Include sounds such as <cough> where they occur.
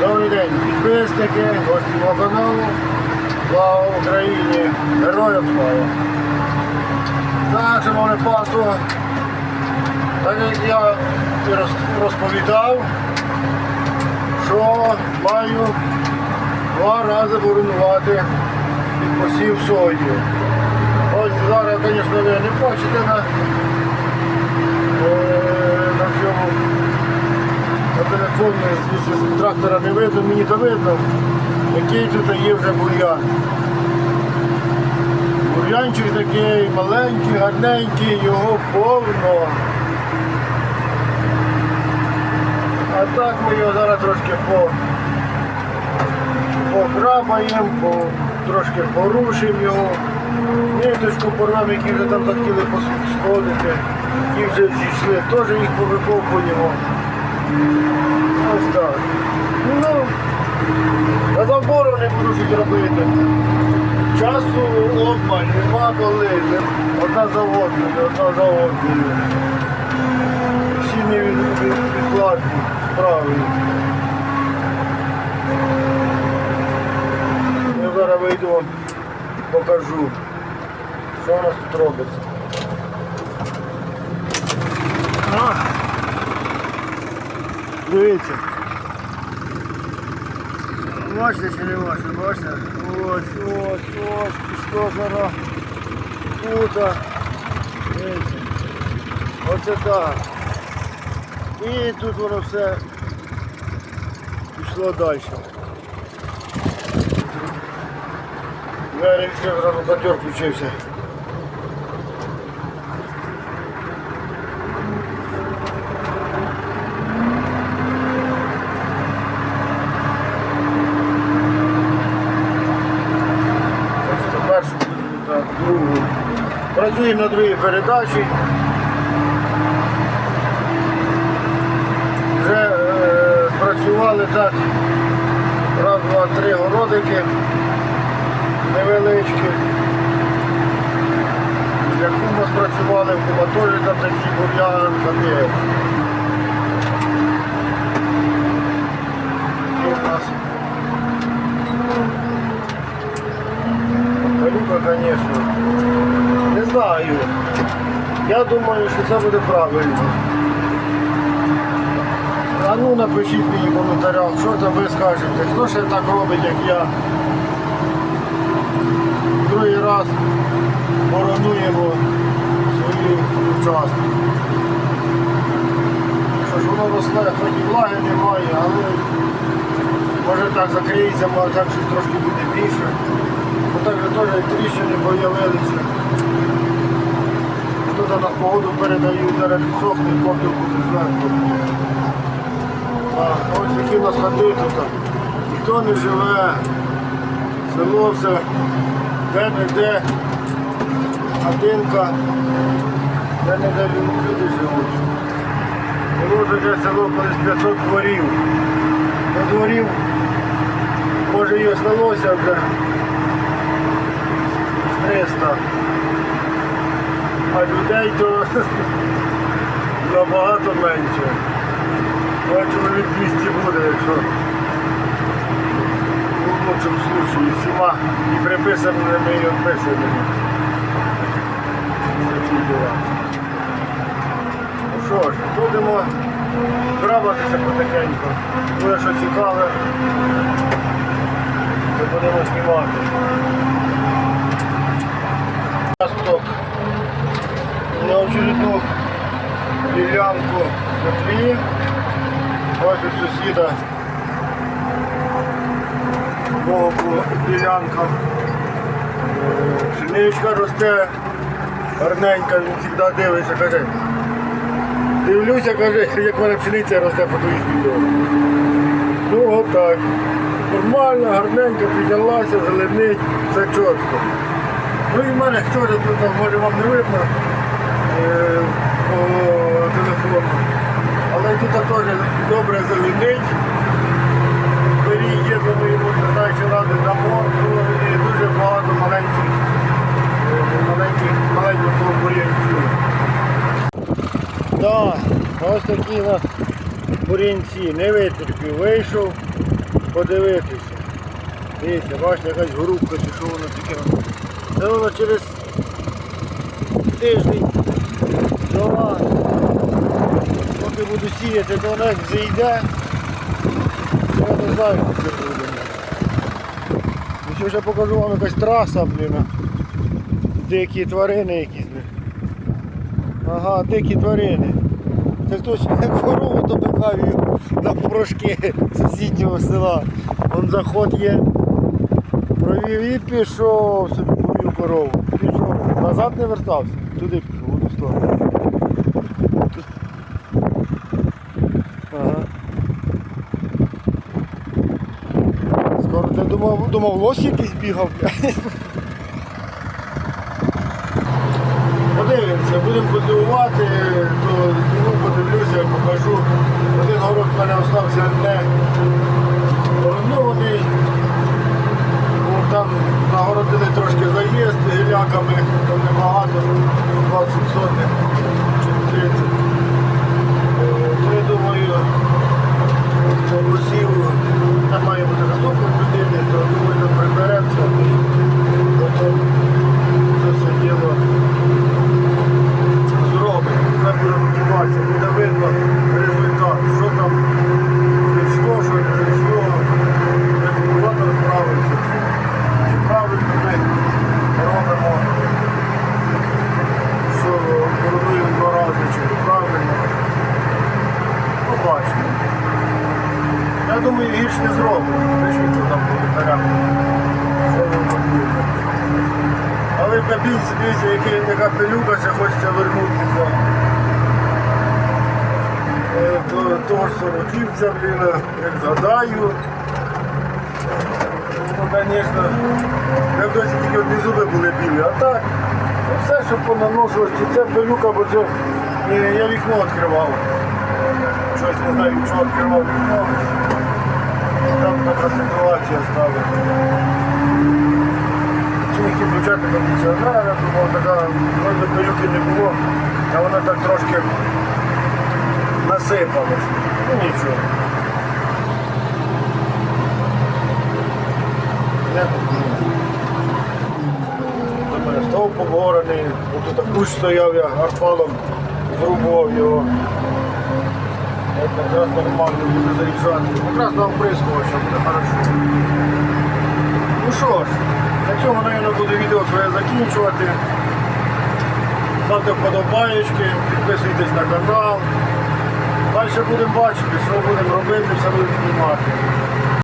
Добрий день, підписники, гості мого каналу. Слава Україні! Героям слава! Так, шановне панство, так як я розповідав, що маю два рази боронувати під посів сої. Ось зараз, звісно, ви не бачите на, е, на цьому на телефоні з трактора не видно, мені то видно, який тут є вже бур'ян. Бур'янчик такий маленький, гарненький, його повно. А так ми його зараз трошки по, пограбаємо, по, трошки порушимо його. Ниточку порвемо, які вже там захотіли сходити, які вже зійшли, теж їх повикопуємо. Ось так. Ну, а забору не буду щось робити. Часу обмаль, нема коли. Одна за одна за одною. Всі невідкладні справи. Я зараз вийду, покажу, що у нас тут робиться. Дивіться. Бачите чи не бачите? Бачите? Ось, ось, ось, пішло зараз. Тут. Дивіться. Оце так. І тут воно все пішло далі. Я ще зразу котер включився. Ось це першу, так, другу. Працюємо на другій передачі. Вже е, працювали так. Раз, два, три городики невеличкі. Для кума спрацювали, в кума теж там такі бур'ян, таке. Є у нас Пилюка, звісно. Не знаю. Я думаю, що це буде правильно. А ну напишіть мені в коментарях, що там ви скажете, хто ще так робить, як я. Другий раз боронуємо свої участки. Що ж воно росле, хоч і влаги немає, але може так закриється, може так щось трошки буде більше. Бо так же теж тріщини Тут на погоду передають, зараз підсохне, буде зверху. Ось такі у нас хати тут. Ніхто не живе. Село все де-не-де. Хатинка. Де-не-де люди живуть. Було таке село колись 500 дворів. До дворів, може і осталося вже з 300. А людей то <laughs> набагато менше. Ну, чоловік 200 буде, якщо в лучшому случаї всіма і приписаними, і відписаними. Ну що ж, будемо грабатися потихеньку. Буде що цікаве, то будемо знімати. Сусіда боку ділянка. Пшеничка росте, гарненька, він завжди дивиться, каже. Дивлюся, каже, як мене пшениця росте по твоїх відео. Ну отак. Нормально, гарненько піднялася, зеленить, все чітко. Ну і в мене теж тут, може вам не видно е, по телефону. Але тут теж добре зеленить. Переїдемо йому, не знаю, чи ради дамо, ну, і дуже багато маленьких, е, маленьких, маленького бур'янцю. Так, ось такі у нас бур'янці. Не витерпів, вийшов. подивитися. Дивіться, бачите, якась горубка чи що воно таке. Це воно через тиждень. Два. Поки буду сіяти, то воно як зійде. Я не знаю, що це буде. І ще вже покажу вам якась траса, блін. Дикі тварини якісь. Ага, дикі тварини. Це хтось <laughs> корову добикав на порошки <laughs> сусіднього села. Вон заход є. Провів і пішов собі корову. Пішов. Назад не вертався. Туди пішов, в одну сторону. Тут. Ага. Скоро я думав, думав, лось якийсь бігав. Подивимося, будемо культивувати, то ну, подивлюся, покажу. Один город в мене остався не поруйнований. Бо Там нагородили трошки заїзд гіляками, там небагато, 20 сотних чи 30. Е, То я думаю, що посіву там має бути наступної людини, то думаю, там приберемося. Потім це все діло зробимо. Це буде мотивація, буде видно результат, що там зайшло, що не зайшло, як культиватор справився, чи, чи правильно ми робимо, що коронуємо два рази, чи неправильно. Побачимо. Я думаю, гірш не зробимо. Ми ж нічого там коментарям. Що нам потрібно. В дивіться, який така пилюка, ще хочеться вернутися. Е, того ж сороківця, блін, як згадаю. Ну, звісно, я досі тільки одні зуби були білі, а так, ну, все, що понаносилось, це пилюка, бо це е, я вікно відкривав. Щось не знаю, що відкривав вікно. Там така ситуація така вроде пилюки не було, а вона так трошки насипалась. Ну нічого. У стовп обгорений, тут кущ стояв, я гарпалом зрубував його. Якраз нормально буде заїжджати. Якраз на оприскувача буде хорошо. Ну що ж, на цьому, мабуть, буду відео своє закінчувати. Ставте вподобаєчки, підписуйтесь на канал. Далі будемо бачити, що будемо робити, все будемо знімати.